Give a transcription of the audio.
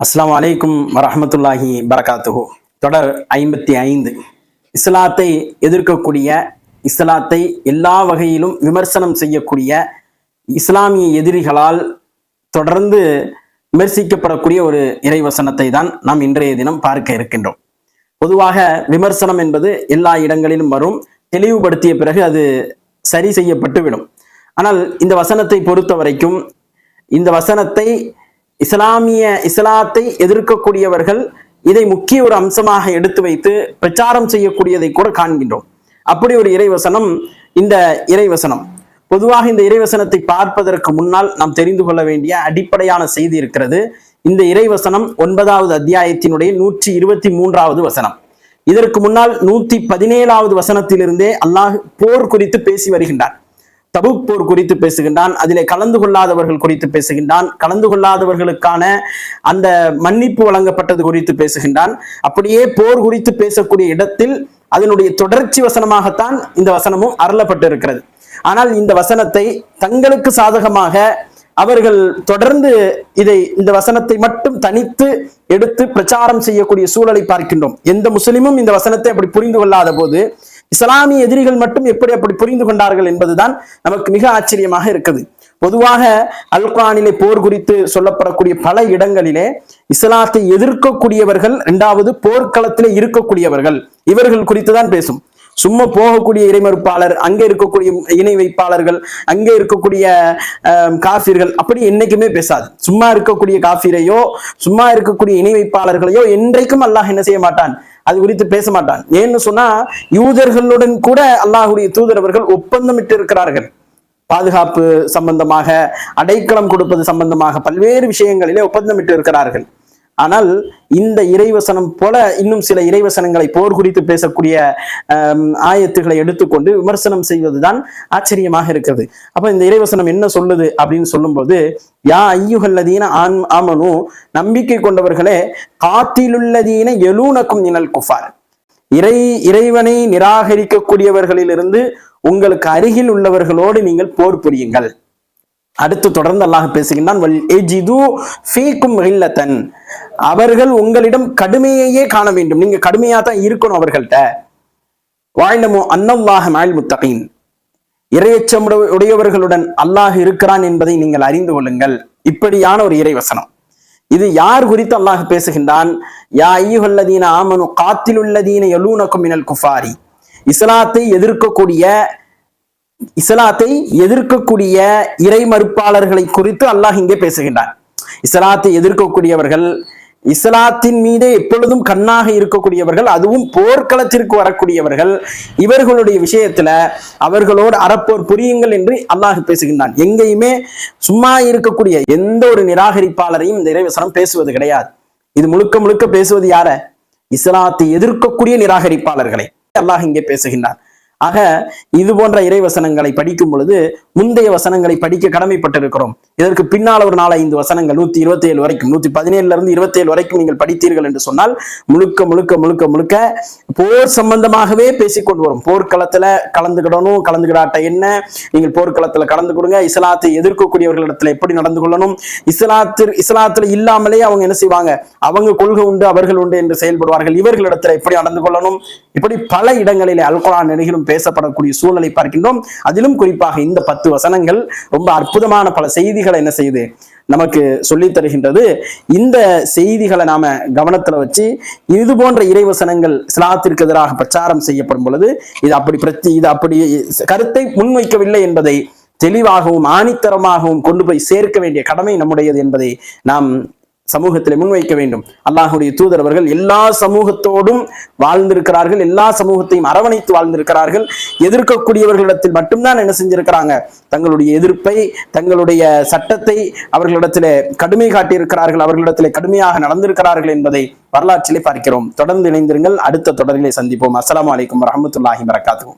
அஸ்லாம் வலைக்கும் வரமத்துல்லாஹி பரகாத்துஹோ தொடர் ஐம்பத்தி ஐந்து இஸ்லாத்தை எதிர்க்கக்கூடிய இஸ்லாத்தை எல்லா வகையிலும் விமர்சனம் செய்யக்கூடிய இஸ்லாமிய எதிரிகளால் தொடர்ந்து விமர்சிக்கப்படக்கூடிய ஒரு இறைவசனத்தை தான் நாம் இன்றைய தினம் பார்க்க இருக்கின்றோம் பொதுவாக விமர்சனம் என்பது எல்லா இடங்களிலும் வரும். தெளிவுபடுத்திய பிறகு அது சரி செய்யப்பட்டு விடும். ஆனால் இந்த வசனத்தை பொறுத்த வரைக்கும் இந்த வசனத்தை இஸ்லாமிய இஸ்லாத்தை எதிர்க்கக்கூடியவர்கள் இதை முக்கிய ஒரு அம்சமாக எடுத்து வைத்து பிரச்சாரம் செய்யக்கூடியதை கூட காண்கின்றோம். அப்படி ஒரு இறைவசனம் இந்த இறைவசனம். பொதுவாக இந்த இறைவசனத்தை பார்ப்பதற்கு முன்னால் நாம் தெரிந்து கொள்ள வேண்டிய அடிப்படையான செய்தி இருக்கிறது. இந்த இறைவசனம் ஒன்பதாவது அத்தியாயத்தினுடைய நூற்றி இருபத்தி மூன்றாவது வசனம். இதற்கு முன்னால் நூத்தி பதினேழாவது வசனத்திலிருந்தே அல்லாஹ் போர் குறித்து பேசி வருகின்றான். தபுக் போர் குறித்து பேசுகின்றான் அதிலே கலந்து கொள்ளாதவர்கள் குறித்து பேசுகின்றான் கலந்து கொள்ளாதவர்களுக்கான அந்த மன்னிப்பு வழங்கப்பட்டது குறித்து பேசுகின்றான். அப்படியே போர் குறித்து பேசக்கூடிய இடத்தில் அதனுடைய தொடர்ச்சி வசனமாகத்தான் இந்த வசனமும் அருளப்பட்டு இருக்கிறது ஆனால் இந்த வசனத்தை தங்களுக்கு சாதகமாக அவர்கள் தொடர்ந்து இதை இந்த வசனத்தை மட்டும் தனித்து எடுத்து பிரச்சாரம் செய்யக்கூடிய சூழலை பார்க்கின்றோம். எந்த முஸ்லிமும் இந்த வசனத்தை அப்படி புரிந்து கொள்ளாத போது இஸ்லாமிய எதிரிகள் மட்டும் எப்படி அப்படி புரிந்து கொண்டார்கள் என்பதுதான் நமக்கு மிக ஆச்சரியமாக இருக்குது. பொதுவாக அல்குரானிலே போர் குறித்து சொல்லப்படக்கூடிய பல இடங்களிலே இஸ்லாத்தை எதிர்க்கக்கூடியவர்கள் இரண்டாவது போர்க்களத்திலே இருக்கக்கூடியவர்கள் இவர்கள் குறித்து தான் பேசும். சும்மா போகக்கூடிய இறைமறுப்பாளர் அங்கே இருக்கக்கூடிய இணை வைப்பாளர்கள் அங்கே இருக்கக்கூடிய ஆஹ், காஃபிர்கள் அப்படி என்னைக்குமே பேசாது. சும்மா இருக்கக்கூடிய காஃபிரையோ சும்மா இருக்கக்கூடிய இணை வைப்பாளர்களையோ என்றைக்கும் அல்லாஹ் என்ன செய்ய மாட்டான்? அது குறித்து பேச மாட்டான். ஏன்னு சொன்னா யூதர்களுடன் கூட அல்லாஹுடைய தூதரவர்கள் ஒப்பந்தமிட்டு இருக்கிறார்கள் பாதுகாப்பு சம்பந்தமாக அடைக்கலம் கொடுப்பது சம்பந்தமாக பல்வேறு விஷயங்களிலே ஒப்பந்தமிட்டு இருக்கிறார்கள் ஆனால் இந்த இறைவசனம் போல இன்னும் சில இறைவசனங்களை போர் குறித்து பேசக்கூடிய ஆயத்துகளை எடுத்துக்கொண்டு விமர்சனம் செய்வதுதான் ஆச்சரியமாக இருக்கிறது. அப்ப இந்த இறைவசனம் என்ன சொல்லுது அப்படின்னு சொல்லும்போது யா ஐயுகல்லதீன ஆன் ஆமனு நம்பிக்கை கொண்டவர்களே காத்திலுள்ளதீன எலூனக்கும் நினல் குஃபார். இறை இறைவனை நிராகரிக்கக்கூடியவர்களிலிருந்து உங்களுக்கு அருகில் உள்ளவர்களோடு நீங்கள் போர் புரியுங்கள். அடுத்து தொடர்ந்து அல்லாஹ் பேசுகின்றான் வல் அவர்கள் உங்களிடம் கடுமையையே காண வேண்டும். நீங்க கடுமையா தான் இருக்கணும் அவர்கள்ட்ட. வாழ்ந்தமோ அன்னல்லாஹ மேல் முத்தகின். இறையச்சம் உடையவர்களுடன் அல்லாஹ் இருக்கிறான் என்பதை நீங்கள் அறிந்து கொள்ளுங்கள். இப்படியான ஒரு இறைவசனம். இது யார் குறித்து அல்லாஹ் பேசுகின்றான்? யா ஐயுகல்லதீன ஆமனு காத்திலுள்ளதீன எலூனக்கும் மினல் குஃபாரி. இஸ்லாத்தை எதிர்க்கக்கூடிய இஸ்லாத்தை எதிர்க்கக்கூடிய இறை மறுப்பாளர்களை குறித்து அல்லாஹ் இங்கே பேசுகின்றார் இஸ்லாத்தை எதிர்க்கக்கூடியவர்கள் இஸ்லாத்தின் மீதே எப்பொழுதும் கண்ணாக இருக்கக்கூடியவர்கள் அதுவும் போர்க்களத்திற்கு வரக்கூடியவர்கள் இவர்களுடைய விஷயத்துல அவர்களோடு அறப்போர் புரியுங்கள் என்று அல்லாஹ் பேசுகின்றான். எங்கேயுமே சும்மா இருக்கக்கூடிய எந்த ஒரு நிராகரிப்பாளரையும் இந்த இறைவசனம் பேசுவது கிடையாது. இது முழுக்க முழுக்க பேசுவது யார? இஸ்லாத்தை எதிர்க்கக்கூடிய நிராகரிப்பாளர்களை அல்லாஹ் இங்கே பேசுகின்றான். ஆக இது போன்ற இறை வசனங்களை படிக்கும் பொழுது முந்தைய வசனங்களை படிக்க கடமைப்பட்டிருக்கிறோம். இதற்கு பின்னால் ஒரு நாலு ஐந்து வசனங்கள் நூத்தி இருபத்தி ஏழு வரைக்கும் நூத்தி பதினேழுல இருந்து இருபத்தி ஏழு வரைக்கும் நீங்கள் படித்தீர்கள் என்று சொன்னால் முழுக்க முழுக்க முழுக்க முழுக்க போர் சம்பந்தமாகவே பேசிக்கொண்டு வரும். போர்க்களத்துல கலந்துக்கிடணும் கலந்துக்கிடாட்ட என்ன? நீங்கள் போர்க்களத்துல கலந்து கொடுங்க. இஸ்லாத்தை எதிர்க்கக்கூடியவர்களிடத்துல எப்படி நடந்து கொள்ளணும்? இஸ்லாத்தில் இஸ்லாத்துல இல்லாமலே அவங்க என்ன செய்வாங்க? அவங்க கொள்கை உண்டு அவர்கள் உண்டு என்று செயல்படுவார்கள். இவர்களிடத்துல எப்படி நடந்து கொள்ளணும்? இப்படி பல இடங்களிலே அல்குரான் நெறிகளும் பேசப்படக்கூடிய சூழலை பார்க்கின்றோம். அதிலும் குறிப்பாக இந்த பத்து வசனங்கள் ரொம்ப அற்புதமான பல செய்திகளை என்ன செய்யுது? நமக்கு சொல்லித் தருகின்றது. இந்த செய்திகளை நாம கவனத்துல வச்சு இது போன்ற இறைவசனங்கள் இஸ்லாத்திற்கு எதிராக பிரச்சாரம் செய்யப்படும் பொழுது இது அப்படி பிரத்தி இது அப்படி கருத்தை முன்வைக்கவில்லை என்பதை தெளிவாகவும் ஆணித்தரமாகவும் கொண்டு போய் சேர்க்க வேண்டிய கடமை நம்முடையது என்பதை நாம் சமூகத்தில் முன்வைக்க வேண்டும். அல்லாஹுடைய தூதரவர்கள் எல்லா சமூகத்தோடும் வாழ்ந்திருக்கிறார்கள் எல்லா சமூகத்தையும் அரவணைத்து வாழ்ந்திருக்கிறார்கள். எதிர்க்கக்கூடியவர்களிடத்தில் மட்டும்தான் என்ன செஞ்சிருக்கிறாங்க? தங்களுடைய எதிர்ப்பை தங்களுடைய சட்டத்தை அவர்களிடத்தில் கடுமை காட்டியிருக்கிறார்கள் அவர்களிடத்தில் கடுமையாக நடந்திருக்கிறார்கள் என்பதை வரலாற்றிலே பார்க்கிறோம். தொடர்ந்து இணைந்திருங்கள். அடுத்த தொடரிலே சந்திப்போம். அஸ்லாம் வலைக்கம் வரமத்துல்லாஹி வரகாத்துவோம்